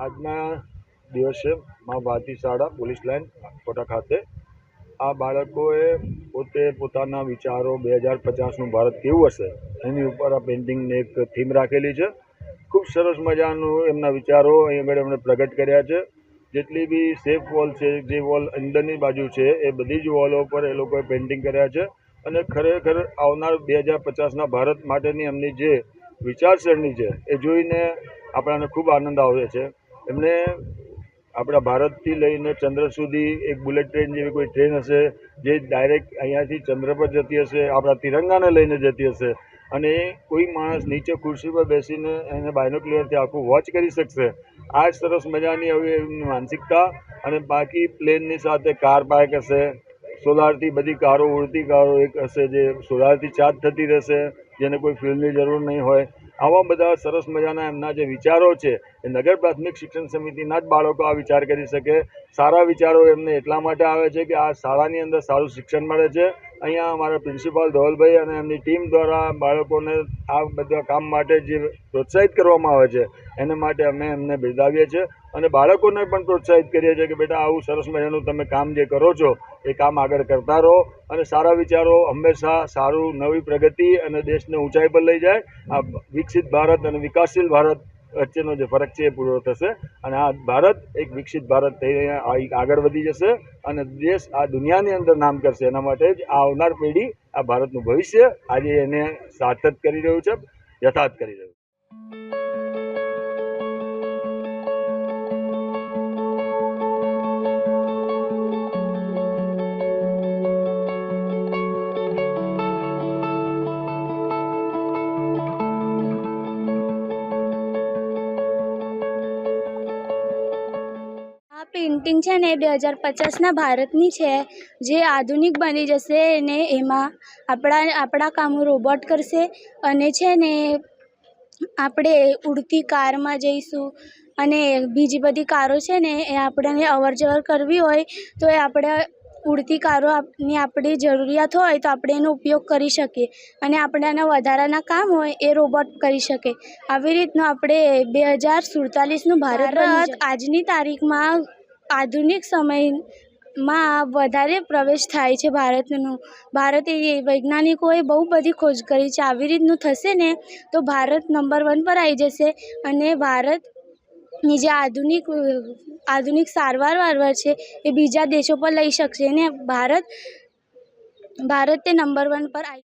આજના દિવસે મા ભારતી શાળા પોલીસ લાઇન કોટા ખાતે આ બાળકોએ પોતે પોતાના વિચારો બે હજાર પચાસનું ભારત કેવું હશે? એની ઉપર આ પેઇન્ટિંગની એક થીમ રાખેલી છે. ખૂબ સરસ મજાનું એમના વિચારો અહીં આગળ એમણે પ્રગટ કર્યા છે. જેટલી બી સેફ વોલ છે, જે વોલ અંદરની બાજુ છે, એ બધી જ વોલો પર એ લોકોએ પેઇન્ટિંગ કર્યા છે. અને ખરેખર આવનાર બે હજાર પચાસના ભારત માટેની એમની જે વિચારસરણી છે, એ જોઈને આપણાને ખૂબ આનંદ આવે છે. એમણે આપણા ભારતથી લઈને ચંદ્ર સુધી એક બુલેટ ટ્રેન જેવી કોઈ ટ્રેન હશે, જે ડાયરેક્ટ અહીંયાથી ચંદ્ર પર જતી હશે, આપણા તિરંગાને લઈને જતી હશે અને કોઈ માણસ નીચે ખુરશી પર બેસીને એને બાયનોક્લિયરથી આખું વોચ કરી શકશે. આ જ સરસ મજાની હવે એમની માનસિકતા અને બાકી પ્લેનની સાથે કાર પાર્ક હશે, સોલારથી બધી કારો, ઉડતી કારો એક હશે જે સોલારથી ચાર્જ થતી રહેશે. જેને કોઈ ફિલ્ડની જરૂર નહીં હોય. આવા બધા સરસ મજાના એમના જે વિચારો છે, એ નગર પ્રાથમિક શિક્ષણ સમિતિના જ બાળકો આ વિચાર કરી શકે. સારા વિચારો એમને એટલા માટે આવે છે કે આ શાળાની અંદર સારું શિક્ષણ મળે છે. અહીંયા અમારા પ્રિન્સિપાલ ધવલભાઈ અને એમની ટીમ દ્વારા બાળકોને આ બધા કામ માટે જે પ્રોત્સાહિત કરવામાં આવે છે, એને માટે અમે એમને બિરદાવીએ છીએ અને બાળકોને પણ પ્રોત્સાહિત કરીએ છીએ કે બેટા આવું સરસ મજાનું તમે કામ જે કરો છો, એ કામ આગળ કરતા રહો અને સારા વિચારો હંમેશા સારું નવી પ્રગતિ અને દેશને ઊંચાઈ પર લઈ જાય. આ વિકસિત ભારત અને વિકાસશીલ ભારત વચ્ચેનો જે ફરક છે એ પૂરો થશે અને આ ભારત એક વિકસિત ભારત થઈને આગળ વધી જશે અને દેશ આ દુનિયાની અંદર નામ કરશે. એના માટે જ આવનાર પેઢી આ ભારતનું ભવિષ્ય આજે એને સાર્થક કરી રહ્યું છે, યથાર્થ કરી રહ્યું છે. આ પેઇન્ટિંગ છે ને એ બે હજાર પચાસના ભારતની છે જે આધુનિક બની જશે અને એમાં આપણા આપણા કામો રોબોટ કરશે અને છે ને આપણે ઉડતી કારમાં જઈશું અને બીજી બધી કારો છે ને એ આપણને અવર જવર કરવી હોય તો એ આપણે ઉડતી કારો આપની આપણી જરૂરિયાત હોય તો આપણે એનો ઉપયોગ કરી શકીએ અને આપણાના વધારાના કામ હોય એ રોબોટ કરી શકે. આવી રીતનું આપણે બે હજાર સુડતાલીસનું ભારત આજની તારીખમાં આધુનિક સમયમાં વધારે પ્રવેશ થાય છે ભારતનું. ભારતે વૈજ્ઞાનિકોએ બહુ બધી ખોજ કરી છે. આવી રીતનું થશે ને તો ભારત નંબર વન પર આવી જશે અને ભારતની જે આધુનિક આધુનિક સારવાર વારવાર છે એ બીજા દેશો પર લઈ શકશે ને ભારત ભારત તે નંબર વન પર આવી